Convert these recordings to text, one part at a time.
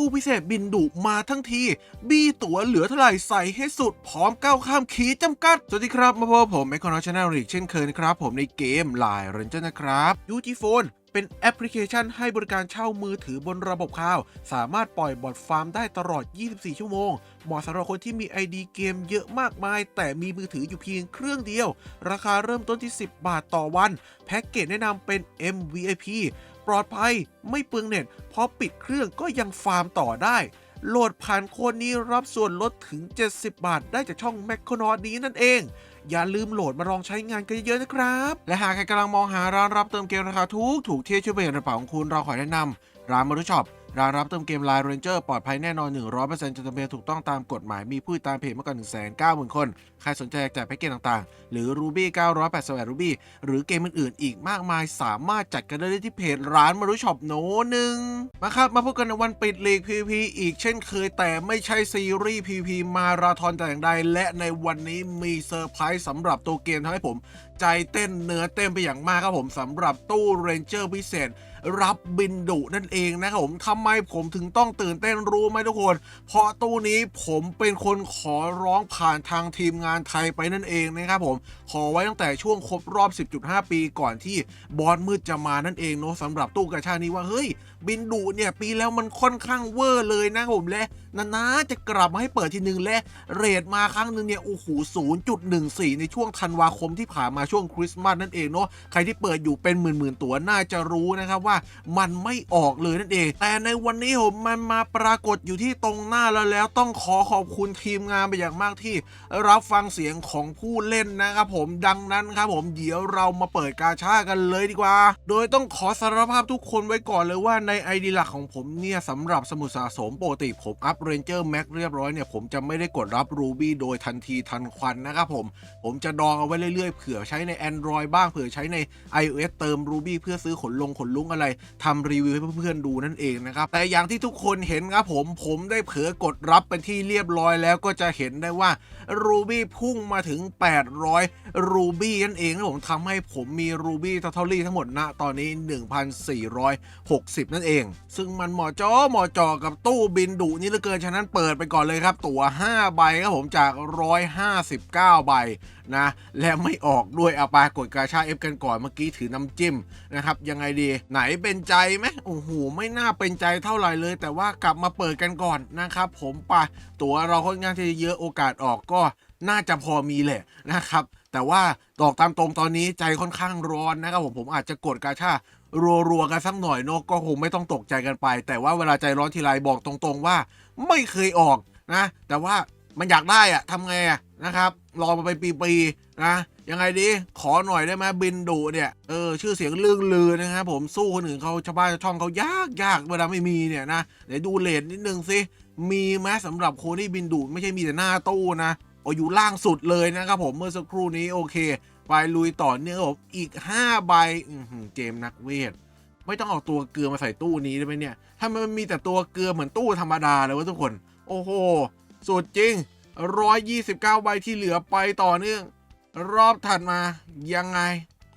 ตู้พิเศษบินดุมาทั้งที บี้ตั๋วเหลือเท่าไหร่ใส่ให้สุด พร้อมก้าวข้ามขีดจำกัด สวัสดีครับ มาพบกับผมไมคอนชแนลอีกเช่นเคยนะครับ ผมในเกมไลน์เรนเจอร์นะครับยูจีโฟน เป็นแอปพลิเคชันให้บริการเช่ามือถือบนระบบคลาว สามารถปล่อยบอทฟาร์มได้ตลอด 24 ชั่วโมง เหมาะสำหรับคนที่มี ID เกมเยอะมากมาย แต่มีมือถืออยู่เพียงเครื่องเดียว ราคาเริ่มต้นที่ 10 บาทต่อวัน แพ็กเกจแนะนำเป็น MVIP ปลอดภัย ไม่เปลืองเน็ต พอปิดเครื่องก็ยังฟาร์มต่อได้ โหลดผ่านโคนนี้รับส่วนลดถึง 70 บาท ได้จากช่องแมคโครนอนี้นั่นเอง อย่าลืมโหลดมาลองใช้งานกันเยอะๆนะครับ และหากใครกำลังมองหาร้านรับเติมเกมราคาถูกถูกที่ช่วยประหยัดกระเป๋าของคุณเราขอแนะนำร้านมารุช็อป รารับเติมเกมไลน์เรนเจอร์ปลอดภัยแน่นอน 100%จะทำเพลถูกต้องตามกฎหมาย มีผู้ตามเพจมากกว่า190,000 คน ใครสนใจอยากจัดแพ็กเกจต่างๆ หรือ Ruby 988 Ruby หรือเกมอื่นๆ อีกมากมายสามารถจัดกันได้ที่เพจร้านมารุช็อปโนหนึ่งมาครับ มาพบกันในวันปิดลีก PVP อีกเช่นเคยแต่ไม่ใช่ซีรีส์ PVP มาราธอนแต่อย่างใด และในวันนี้มีเซอร์ไพรส์สำหรับตัวเกมทำให้ผม ใจเต้นเนื้อเต้นไปอย่างมากครับผมสำหรับตู้เรนเจอร์พิเศษ รับบินดุนั่นเองนะครับผมทำไมผมถึงต้องตื่นเต้นรู้ไหมทุกคน เพราะตู้นี้ผมเป็นคนขอร้องผ่านทางทีมงานไทยไปนั่นเองนะครับผมขอไว้ตั้งแต่ช่วงครบรอบ 10.5 ปีก่อนที่บอสมืดจะมานั่นเองเนาะสำหรับตู้กระชานี้ว่าเฮ้ย บินดุเนี่ยปีแล้วมันค่อนข้างเวอร์เลยนะผมและนาๆจะกลับมาให้เปิดทีหนึ่งและเรทมาครั้งหนึ่งเนี่ยโอ้โห0.14 ในช่วงธันวาคมที่ผ่านมาช่วงคริสต์มาสนั่นเองเนาะใครที่เปิดอยู่เป็นหมื่นๆตัวน่าจะรู้นะครับว่ามันไม่ออกเลยนั่นเอง แต่ในวันนี้ผมมันมาปรากฏอยู่ที่ตรงหน้าแล้วแล้วต้องขอขอบคุณทีมงานไปอย่างมากที่ รับฟังเสียงของผู้เล่นนะครับผมดังนั้นครับผมเดี๋ยวเรามาเปิดกาชากันเลยดีกว่า โดยต้องขอสารภาพทุกคนไว้ก่อนเลยว่าในไอดีหลักของผมเนี่ยสำหรับสมุดสะสมปกติผมอัพเรนเจอร์แม็กเรียบร้อยเนี่ยผมจะไม่ได้กดรับรูบี้โดยทันทีทันควันนะครับผม ผมจะดองเอาไว้เรื่อยๆ เผื่อใช้ใน Android บ้างเผื่อใช้ใน iOS เติม Ruby เพื่อซื้อขนลงขนลุงอะไรทำรีวิวให้เพื่อนๆดูนั่นเองนะครับ แต่อย่างที่ทุกคนเห็นครับผม ผมได้เผลอกดรับเป็นที่เรียบร้อยแล้วก็จะเห็นได้ว่า Ruby พุ่งมาถึง 800 Ruby นั่นเองนะผมทำให้ผมมี Ruby t o t a l ทั้งหมดณตอนนี้ 1,460นั่นเอง ซึ่งมันเหมาะจอเหมาะจอกับตู้บินดุนี่เหลือเกิน ฉะนั้นเปิดไปก่อนเลยครับ ตั๋ว 5 ใบครับผมจาก 159 ใบนะ และไม่ออกด้วยเอาไปกดกาชาเอฟกันก่อนเมื่อกี้ถือน้ำจิ้มนะครับ ยังไงดี ไหนเป็นใจไหมโอ้โห ไม่น่าเป็นใจเท่าไหร่เลย แต่ว่ากลับมาเปิดกันก่อนนะครับผมไปตั๋วเราค่อนข้างที่จะเยอะโอกาสออกก็น่าจะพอมีแหละนะครับ แต่ว่าตอกตามตรงตอนนี้ใจค่อนข้างร้อนนะครับผมผมอาจจะกดกาชารัวๆกันสักหน่อยเนอะก็คงไม่ต้องตกใจกันไป แต่ว่าเวลาใจร้อนทีไรบอกตรงๆว่าไม่เคยออกนะ แต่ว่ามันอยากได้อะทำไงอะนะครับรอมาเป็นปีๆนะยังไงดีขอหน่อยได้ไหมบินดุเนี่ยเออชื่อเสียงเรื่องลือนะครับผมสู้คนอื่นเขาชาวบ้านชาวช่องเขายากยากเวลาไม่มีเนี่ยนะเดี๋ยวดูเลทนิดนึงสิมีไหมสำหรับคนที่บินดุไม่ใช่มีแต่หน้าตู้นะ โอ้อยู่ล่างสุดเลยนะครับผมเมื่อสักครู่นี้โอเคไปลุยต่อเนื่องผมอีก 5 ใบเกมนักเวท ไม่ต้องเอาตัวเกลือมาใส่ตู้นี้ได้ไหมเนี่ย ถ้ามันมีแต่ตัวเกลือเหมือนตู้ธรรมดาเลยวะทุกคน โอ้โห สุดจริง 129 ใบที่เหลือไปต่อเนื่อง รอบถัดมายังไง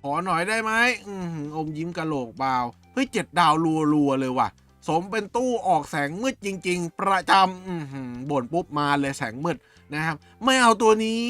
ขอหน่อยได้ไหมอือหืออมยิ้มกะโหลกเบาเฮ้ยเจ็ดดาวรัวๆเลยว่ะ สมเป็นตู้ออกแสงมืดจริง ๆ ประจำบ่นปุ๊บมาเลยแสงมืดนะครับ ไม่เอาตัวนี้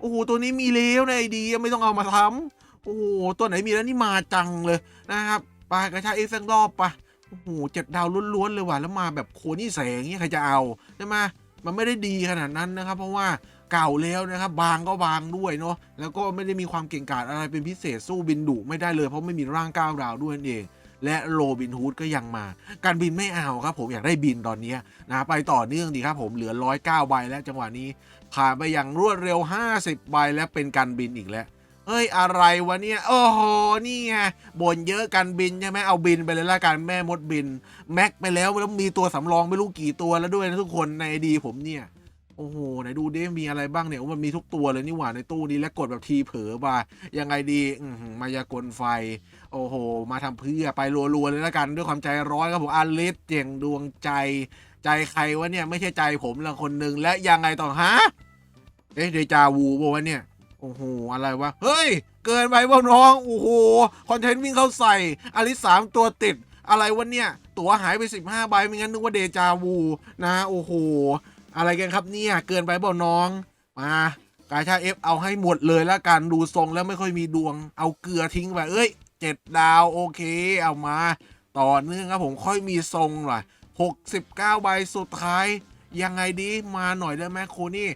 โอ้โห ตัวนี้มีแล้วในไอดีไม่ต้องเอามาทำโอ้โห ตัวไหนมีแล้วนี่มาจังเลยนะครับไปกระชากเอ็กซ์สักรอบปะโอ้โหเจ็ดดาวล้วนๆเลยว่ะแล้วมาแบบโคนี่แสงนี่ใครจะเอาใช่ไหมมันไม่ได้ดีขนาดนั้นนะครับ เพราะว่าเก่าแล้วนะครับ บางก็บางด้วยเนาะแล้วก็ไม่ได้มีความเก่งกาจอะไรเป็นพิเศษสู้บินดุไม่ได้เลย เพราะไม่มีร่างก้าวดาวด้วยนั่นเอง และโรบินฮูดก็ยังมา การบินไม่เอาครับผมอยากได้บินตอนนี้นะไปต่อเนื่องดีครับผมเหลือ 109ใบแล้วจังหวะนี้ผ่านไปอย่างรวดเร็ว 50ใบแล้วเป็นการบินอีกแล้วเฮ้ยอะไรวะเนี่ยโอ้โหนี่ไงบ่นเยอะกันบินใช่ไหมเอาบินไปเลยละกันแม่มดบิน แม็กไปแล้วแล้วมีตัวสำรองไม่รู้กี่ตัวแล้วด้วยนะทุกคนในดีผมเนี่ย โอ้โหไหนดูดิมีอะไรบ้างเนี่ยโอ้มันมีทุกตัวเลยนี่หว่าในตู้นี้และกดแบบทีเผลอมายังไงดีอืมายากลไฟ โอ้โห มาทำเพื่อไปรัวๆเลยละกันด้วยความใจร้อนครับผมอาลิสเจียงดวงใจ ใจใครวะเนี่ยไม่ใช่ใจผมละคนหนึ่งและยังไงต่อฮะเอ๊ะเดจาวูบอกว่าเนี่ยโอ้โหอะไรวะเฮ้ย เกินไปว่าน้องโอ้โหคอนเทนต์วิ่งเข้าใส่อาลิสสามตัวติดอะไรวะเนี่ย ตั๋วหายไป 15ใบไม่งั้นนึกว่าเดจาวู นะโอ้โห อะไรกันครับเนี่ย เกินไปเปล่าน้อง มากาชาเอฟเอาให้หมดเลยและกันดูทรงแล้วไม่ค่อยมีดวง เอาเกลือทิ้งไปเอ้ยเจ็ดดาวโอเค เอามาต่อเนื่องครับผมค่อยมีทรงหน่อย69 ใบสุดท้าย ยังไงดีมาหน่อยได้ไหมโคนี่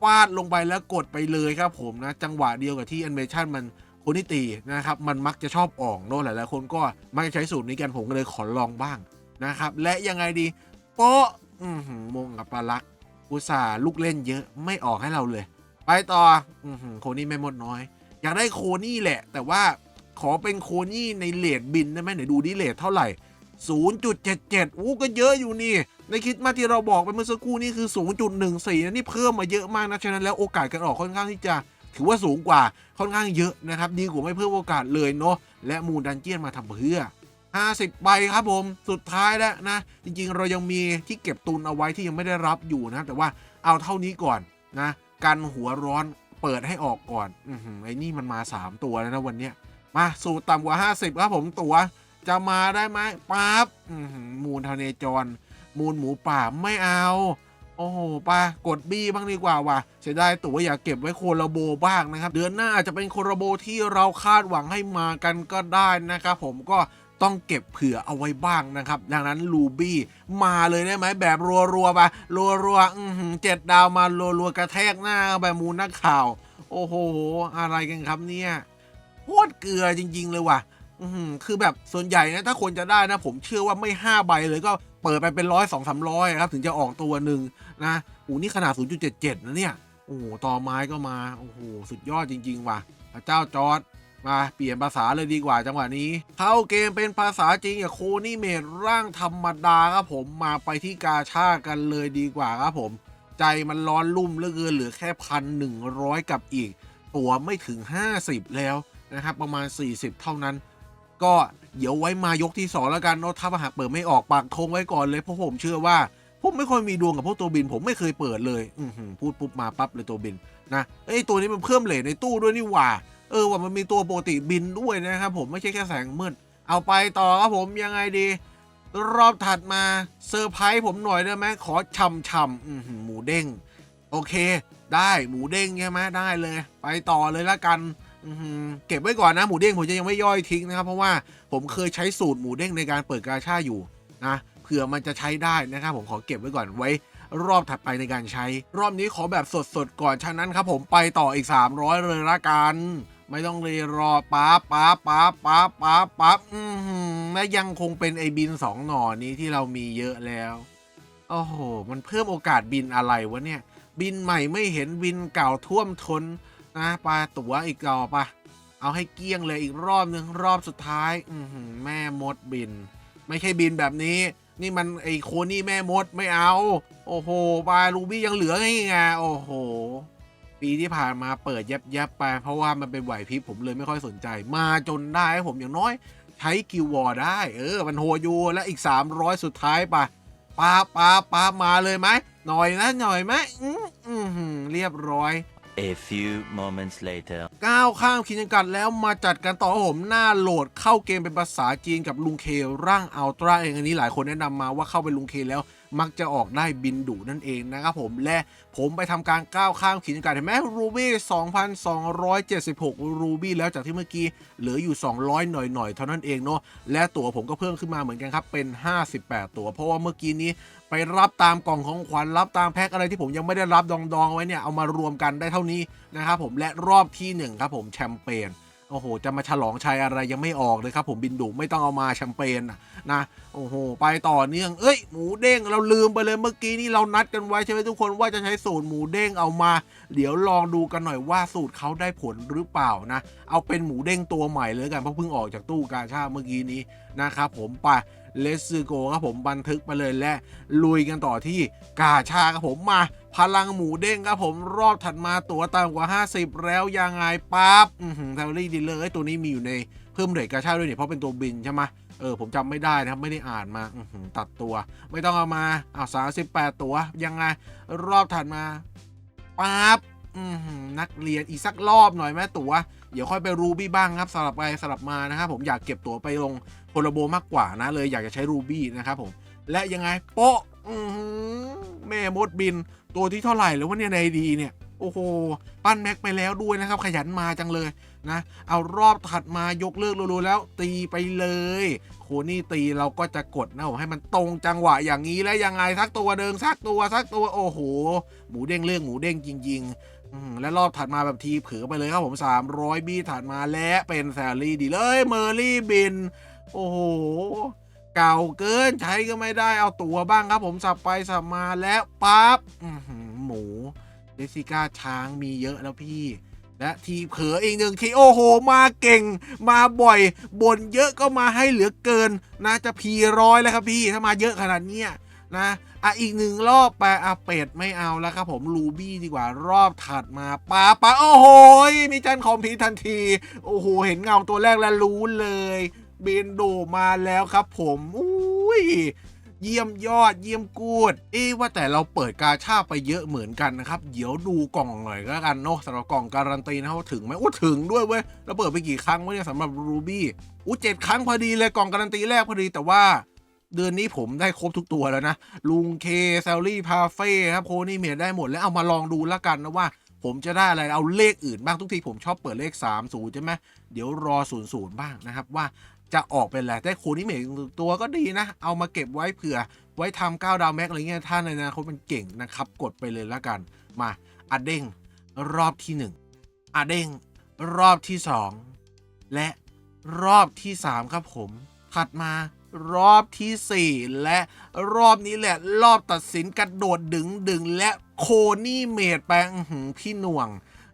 ฟาดลงไปแล้วกดไปเลยครับผมนะ จังหวะเดียวกับที่แอนิเมชันมันโคนี่ตีนะครับ มันมักจะชอบอ่อกโน่นหลายๆคนก็มักจะใช้สูตรนี้กันผมก็เลยขอลองบ้างนะครับ และยังไงดีโป๊ะ อืมงกับปลาลักอุตส่าห์ลูกเล่นเยอะไม่ออกให้เราเลย ไปต่ออือหือโคนี่ไม่หมดน้อย อยากได้โคนี่แหละ แต่ว่าขอเป็นโคนี่ในเลดบินได้ไหมไหนดูดิเลดเท่าไหร่ 0.77อู้ก็เยอะอยู่นี่ ในคิดมาที่เราบอกไปเมื่อสักครู่นี่คือ 0.14นะนี่เพิ่มมาเยอะมากนะ ฉะนั้นแล้วโอกาสการออกค่อนข้างที่จะถือว่าสูงกว่าค่อนข้างเยอะนะครับ ดีกว่าไม่เพิ่มโอกาสเลยเนาะและมูดันเจียนมาทำเพื่อ 50ใบครับผมสุดท้ายแล้วนะ จริงๆ เรายังมีที่เก็บตุนเอาไว้ที่ยังไม่ได้รับอยู่นะ แต่ว่าเอาเท่านี้ก่อนนะกันหัวร้อนเปิดให้ออกก่อนอไอ้นี่มันมา 3 ตัวแล้วนะวันเนี้ยมาสูตรต่ำกว่า 50 ครับผมตัว จะมาได้ไหมปั๊บมูลทะเนจร มูลหมูป่าไม่เอา โอ้โหปากดบี้บ้างดีกว่าว่ะเสียดายตั๋วอยากเก็บไว้โคลาโบบ้างนะครับ เดือนหน้าอาจจะเป็นโคลาโบที่เราคาดหวังให้มากันก็ได้นะครับผมก็ ต้องเก็บเผื่อเอาไว้บ้างนะครับ ดังนั้นลูบี้มาเลยได้ไหมแบบรัวๆไปรัวๆอือหือเจ็ดดาวมารัวๆกระแทกหน้าแบบมูลนักข่าว โอ้โห อะไรกันครับเนี่ยโคตรเกลือจริง ๆ เลยว่ะอือหือคือแบบส่วนใหญ่นะถ้าคนจะได้นะ ผมเชื่อว่าไม่5ใบเลยก็เปิดไปเป็นร้อยสองสามร้อยครับ ถึงจะออกตัวหนึ่งนะโอ้นี่ขนาด 0.77 นะเนี่ย โอ้โหต่อไม้ก็มา โอ้โห สุดยอดจริง ๆ ว่ะพระเจ้าจอร์ด มาเปลี่ยนภาษาเลยดีกว่าจังหวะนี้ เข้าเกมเป็นภาษาจริงอย่าโคนี่เมดร่างธรรมดาครับผมมาไปที่กาชากันเลยดีกว่าครับผม ใจมันร้อนลุ่มเหลือเกินเหลือแค่พันหนึ่งร้อยกับอีก ตัวไม่ถึง 50 แล้วนะครับ ประมาณ 40 เท่านั้น ก็เดี๋ยวไว้มายกที่ 2 แล้วกันเนาะถ้าหากเปิดไม่ออกปากทงไว้ก่อนเลยเพราะผมเชื่อว่าผมไม่ค่อยมีดวงกับพวกตัวบิน ผมไม่เคยเปิดเลย อืพูดปุ๊บมาปั๊บเลยตัวบินนะเอ้ตัวนี้มันเพิ่มเลทในตู้ด้วยนี่หว่า เออว่ามันมีตัวปกติบินด้วยนะครับผมไม่ใช่แค่แสงมืด เอาไปต่อครับผมยังไงดี รอบถัดมาเซอร์ไพรส์ผมหน่อยได้ไหมขอช่ำช่ำหมูเด้ง โอเค ได้หมูเด้งใช่ไหมได้เลย ไปต่อเลยละกันเก็บไว้ก่อนนะหมูเด้งผมจะยังไม่ย่อยทิ้งนะครับ เพราะว่าผมเคยใช้สูตรหมูเด้งในการเปิดกาชาอยู่นะเผื่อมันจะใช้ได้นะครับ ผมขอเก็บไว้ก่อนไว้ รอบถัดไปในการใช้ รอบนี้ขอแบบสดๆก่อนฉะนั้นครับ ผมไปต่ออีก 300เลยละกัน ไม่ต้องรีรอป๊าป๊าป๊าป๊าป๊าป๊าอือหือและยังคงเป็นไอบินสองหน่อนี้ที่เรามีเยอะแล้วโอ้โห มันเพิ่มโอกาสบินอะไรวะเนี่ย บินใหม่ไม่เห็นบินเก่าท่วมท้นนะปลาตั๋วอีกต่อปะเอาให้เกี้ยงเลยอีกรอบหนึ่งรอบสุดท้าย อือหือแม่มดบิน ไม่ใช่บินแบบนี้ นี่มันไอโคนี่แม่มดไม่เอา โอ้โหปลาลูบี้ยังเหลือไงไงโอ้โห ปีที่ผ่านมาเปิดยับยับๆไป เพราะว่ามันเป็นไหวพริบผมเลยไม่ค่อยสนใจ มาจนได้ผมอย่างน้อย ใช้กิววอร์ได้ เออ มันโหดอยู่และอีก 300 สุดท้ายปะป้าป้าป้ามาเลยไหมหน่อยนะหน่อยไหมอืมอือหือเรียบร้อย A few moments later. ก้าวข้ามขีดจำกัดแล้วมาจัดกันต่อครับผมหน้าโหลดเข้าเกมเป็นภาษาจีนกับลุงเคร่างอัลตร้าเองอันนี้หลายคนแนะนำมาว่าเข้าไปลุงเคแล้ว มักจะออกได้บินดุนั่นเองนะครับผมและผมไปทำการก้าวข้ามขีดจำกัดเห็นไหมรูบี้2,276 รูบี้แล้วจากที่เมื่อกี้เหลืออยู่ 200 หน่อยๆ เท่านั้นเองเนาะและตั๋วผมก็เพิ่มขึ้นมาเหมือนกันครับ เป็น 58 ตั๋วเพราะว่าเมื่อกี้นี้ไปรับตามกล่องของขวัญรับตามแพ็คอะไรที่ผมยังไม่ได้รับดองดองๆไว้เนี่ยเอามารวมกันได้เท่านี้นะครับผมและรอบที่หนึ่งครับผมแชมเปญ โอ้โห จะมาฉลองชัยอะไรยังไม่ออกเลยครับ ผมบินดุไม่ต้องเอามาแชมเปญนะโอ้โห ไปต่อเนื่อง เอ้ย หมูเด้งเราลืมไปเลยเมื่อกี้นี่เรานัดกันไว้ใช่ไหมทุกคนว่าจะใช้สูตรหมูเด้งเอามา เดี๋ยวลองดูกันหน่อยว่าสูตรเขาได้ผลหรือเปล่านะ เอาเป็นหมูเด้งตัวใหม่เลยกันเพราะเพิ่งออกจากตู้กาชาเมื่อกี้นี้นะครับผมไป เลสซูโกครับผมบันทึกไปเลยและลุยกันต่อที่กาชาครับผมมา พลังหมูเด้งครับผมรอบถัดมาตัวต่ำกว่า 50 แล้วยังไงปั๊บอือหือแทลลี่ดีเลยตัวนี้มีอยู่ในเพิ่มเรทกาชาด้วยเนี่ยเพราะเป็นตัวบินใช่ไหมเออผมจำไม่ได้นะครับ ไม่ได้อ่านมาตัดตัว ไม่ต้องเอามาเอาสาสิบแปดตัว ยังไง รอบถัดมาปั๊บนักเรียนอีกสักรอบหน่อยไหมตัว เดี๋ยวค่อยไปรูบี้บ้างครับสลับไปสลับมานะครับผมอยากเก็บตั๋วไปลงโพลโบมากกว่านะเลยอยากจะใช้รูบี้นะครับผมและยังไงโป๊ะแม่มดบินตัวที่เท่าไหร่แล้ววะเนี่ยในดีเนี่ยโอ้โห ปั้นแม็กไปแล้วด้วยนะครับ ขยันมาจังเลยนะ เอารอบถัดมายกเลิกรัวๆแล้วตีไปเลย โคนี่ตีเราก็จะกดนะผมให้มันตรงจังหวะอย่างนี้แล้วยังไงสักตัวเดิงสักตัวสักตัวโอ้โห หมูเด้งเรื่องหมูเด้งจริง ๆ อืมและรอบถัดมาแบบทีเผือไปเลยครับผม 300 บี้ถัดมาและเป็นแซลลี่ดีเลยเมอร์รี่บิน โอ้โห เก่าเกินใช้ก็ไม่ได้เอาตัวบ้างครับผมสับไปสับมาแล้วปั๊บหมูเจสสิก้าช้างมีเยอะแล้วพี่ และทีเผลออีกหนึ่งทีโอ้โห มาเก่ง มาบ่อยบ่นเยอะก็มาให้เหลือเกินนะจะพีร้อยแล้วครับพี่ถ้ามาเยอะขนาดเนี้ยนะ อะอีกหนึ่งรอบไปอะเป็ดไม่เอาแล้วครับผมลูบี้ดีกว่ารอบถัดมาปาปาโอ้โหมีจันคอมพิวทันที โอ้โห เห็นเงาตัวแรกแล้วรู้เลยเบนโดมาแล้วครับผมอุ้ยเยี่ยมยอดเยี่ยมกูด เอ๊ว่าแต่เราเปิดกาชาไปเยอะเหมือนกันนะครับ เดี๋ยวดูกล่องหน่อยก็แล้วกันเนาะสำหรับกล่องการันตีนะครับว่าถึงไหมโอ้ถึงด้วยเว้ยเราเปิดไปกี่ครั้งวะเนี่ยสำหรับรูบี้อู้เจ็ดครั้งพอดีเลยกล่องการันตีแรกพอดีแต่ว่า เดือนนี้ผมได้ครบทุกตัวแล้วนะ ลุงเคแซลลี่พาเฟ่ครับโคนี่เมียได้หมดแล้วเอามาลองดูแล้วกันนะว่า ผมจะได้อะไรเอาเลขอื่นบ้างทุกทีผมชอบเปิดเลข 3 0 ใช่ไหมเดี๋ยวรอ 0 0 บ้างนะครับว่าจะออกเป็นอะไรแต่โคนี่เมียตัวก็ดีนะ เอามาเก็บไว้เผื่อ ไว้ทำก้าวดาวแม็กอะไรเงี้ยถ้าในอนาคตมันเก่งนะครับ กดไปเลยแล้วกัน มาอัดเด้งรอบที่ 1อัดเด้งรอบที่ 2 และรอบที่ 3 ครับผมถัดมา รอบทีสี่ 4 และรอบนี้แหละ รอบตัดสินกระโดดดึงดึงและโคนี่เมดแปลงอื้อหืพี่หน่วง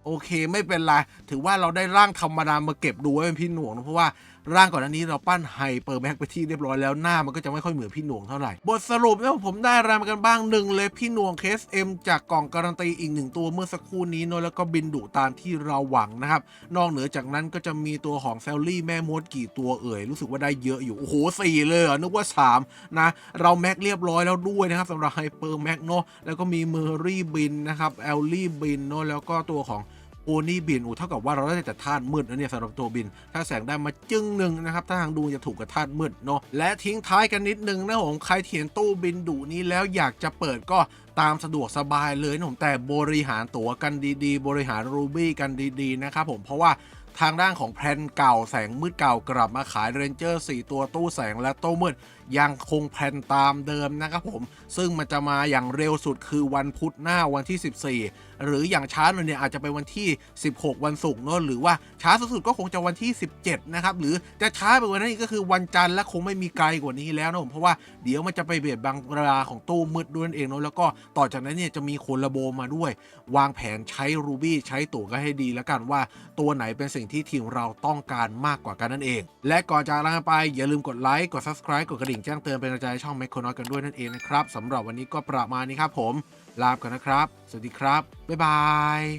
โอเคไม่เป็นไร ถือว่าเราได้ร่างธรรมดามาเก็บดูไว้เป็นพี่หน่วงนะเพราะว่า ร่างก่อนหน้านี้เราปั้นไฮเปอร์แม็กไปที่เรียบร้อยแล้วหน้ามันก็จะไม่ค่อยเหมือนพี่หน่วงเท่าไหร่ บทสรุปเนี่ยผมได้อะไรมากันบ้างหนึ่งเลยพี่หน่วงเคสเอ็มจากกล่องการันตีอีกหนึ่งตัวเมื่อสักครู่นี้เนอะแล้วก็บินดุตามที่เราหวังนะครับ นอกเหนือจากนั้นก็จะมีตัวของแซลลี่แม่มดกี่ตัวเอ่ยรู้สึกว่าได้เยอะอยู่โอ้โหสี่เลยเหรอนึกว่า3นะเราแม็กเรียบร้อยแล้วด้วยนะครับสำหรับไฮเปอร์แม็กเนาะแล้วก็มีเมอร์รี่บินนะครับแอลลี่บินเนาะแล้วก็ตัวของ โอนี่บินอูเท่ากับว่าเราได้แต่ธาตุมืดนะเนี่ยสำหรับตัวบิน ถ้าแสงได้มาจึ้งหนึ่งนะครับถ้าทางดูจะถูกกับธาตุมืดเนาะและทิ้งท้ายกันนิดนึงนะผมใครเถียนตู้บินดุนี้แล้วอยากจะเปิดก็ตามสะดวกสบายเลยนะผมแต่บริหารตั๋วกันดีๆ บริหารรูบี้กันดีๆนะครับผมเพราะว่าทางด้านของแพลนเก่าแสงมืดเก่ากลับมาขายเรนเจอร์4ตัวตู้แสงและตู้มืดยังคงแพลนตามเดิมนะครับผม ซึ่งมันจะมาอย่างเร็วสุดคือวันพุธหน้าวันที่ 14 หรืออย่างช้าหน่อยเนี่ยอาจจะไปวันที่ 16 วันศุกร์เนอะหรือว่าช้าสุดก็คงจะวันที่ 17 นะครับ หรือจะช้าไปกว่านั้นอีกก็คือวันจันทร์และคงไม่มีไกลกว่านี้แล้วนะผมเพราะว่าเดี๋ยวมันจะไปเบียดบังเวลาของตู้มืดด้วยนั่นเองเนอะแล้วก็ต่อจากนั้นเนี่ยจะมีโคนระโบมาด้วย วางแผนใช้รูบี้ใช้ตั๋วก็ให้ดีแล้วกันว่าตัวไหนเป็นสิ่งที่ทีมเราต้องการมากกว่ากันนั่นเอง และก่อนจากลาไปอย่าลืมกดไลค์กด subscribe กดกระดิ่งิ่งแจ้งเตือนเป็นกระจายช่องแมคโครนอยกันด้วยนั่นเองนะครับสำหรับวันนี้ก็ประมาณนี้ครับผม ลาไปก่อนนะครับ สวัสดีครับ บ๊ายบาย